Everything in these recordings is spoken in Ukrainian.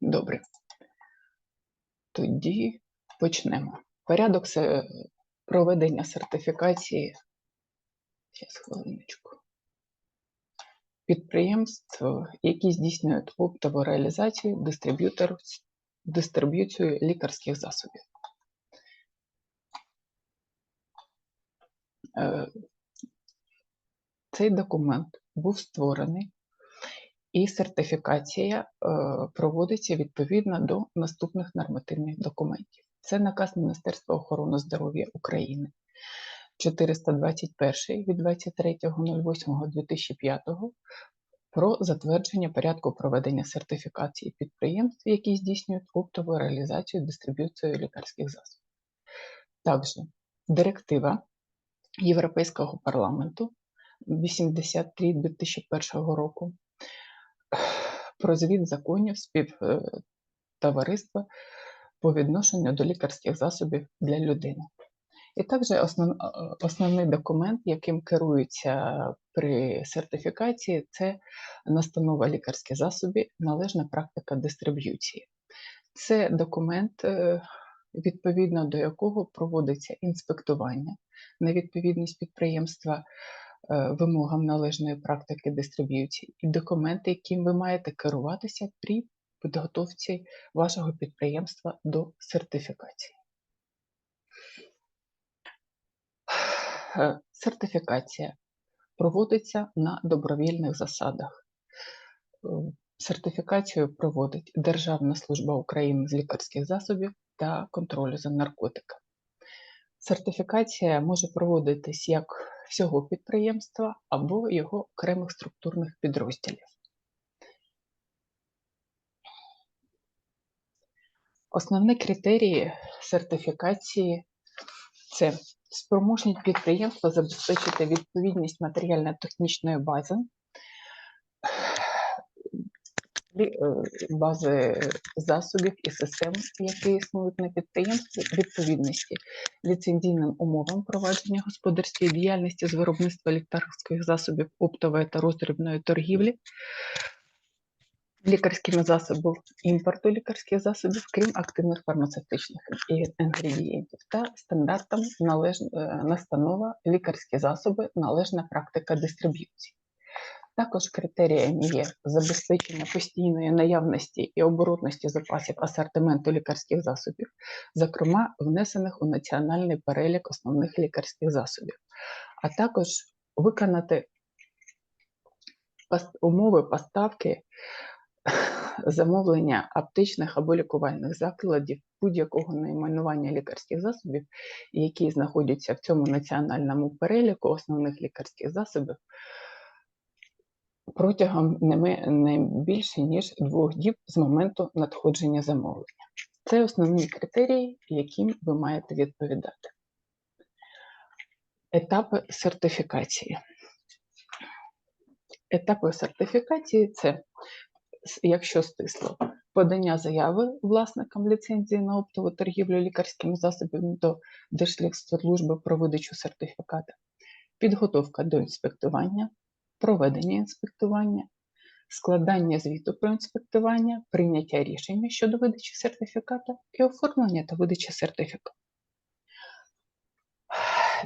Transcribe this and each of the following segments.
Добре. Тоді почнемо. Порядок проведення сертифікації. Зараз хвилиночку. Підприємств, які здійснюють оптову реалізацію, дистриб'юцію лікарських засобів. Цей документ був створений, і сертифікація е, проводиться відповідно до наступних нормативних документів. Це наказ Міністерства охорони здоров'я України 421 від 23.08.2005 про затвердження порядку проведення сертифікації підприємств, які здійснюють оптову реалізацію дистриб'юцію лікарських засобів. Також директива Європейського парламенту 83 2001 року про звіт законів співтовариства по відношенню до лікарських засобів для людини. І також основ, основний документ, яким керуються при сертифікації, це настанова лікарських засобів, належна практика дистриб'юції. Це документ, е, відповідно до якого проводиться інспектування на відповідність підприємства е, вимогам належної практики дистриб'юції і документи, яким ви маєте керуватися при підготовці вашого підприємства до сертифікації. Е, Сертифікація проводиться на добровільних засадах. Е, Сертифікацію проводить Державна служба України з лікарських засобів та контролю за наркотиками. Сертифікація може проводитись як всього підприємства або його окремих структурних підрозділів. Основні критерії сертифікації це спроможність підприємства забезпечити відповідність матеріально-технічної бази, бази засобів і систем, які існують на підприємстві, відповідності ліцензійним умовам провадження господарської діяльності з виробництва лікарських засобів оптової та роздрібної торгівлі, лікарськими засобами імпорту лікарських засобів, крім активних фармацевтичних інгредієнтів, та стандартам належ... е, настанова лікарські засоби, належна практика дистриб'юції. Також критеріями є забезпечення постійної наявності і оборотності запасів асортименту лікарських засобів, зокрема внесених у національний перелік основних лікарських засобів, а також виконати умови поставки замовлення аптечних або лікувальних закладів будь-якого найменування лікарських засобів, які знаходяться в цьому національному переліку основних лікарських засобів протягом не, більше ніж двох діб з моменту надходження замовлення. Це основні критерії, яким ви маєте відповідати. Етапи сертифікації. Етапи сертифікації це, якщо стисло, подання заяви власникам ліцензії на оптову торгівлю лікарськими засобами до Держлікслужби про видачу сертифіката, підготовка до інспектування, проведення інспектування, складання звіту про інспектування, прийняття рішення щодо видачі сертифіката і оформлення та видача сертифікату.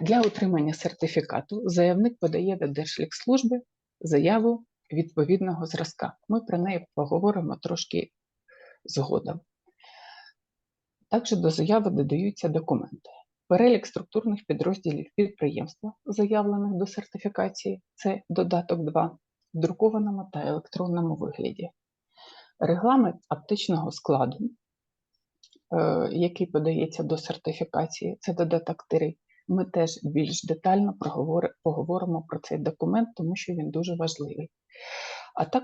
Для отримання сертифікату заявник подає до Держлікслужби заяву відповідного зразка. Ми про неї поговоримо трошки згодом. Також до заяви додаються документи. Перелік структурних підрозділів підприємства, заявлених до сертифікації, це додаток 2 в друкованому та електронному вигляді. Регламент аптечного складу, е, який подається до сертифікації, це додаток 3. Ми теж більш детально поговоримо про цей документ, тому що він дуже важливий. А також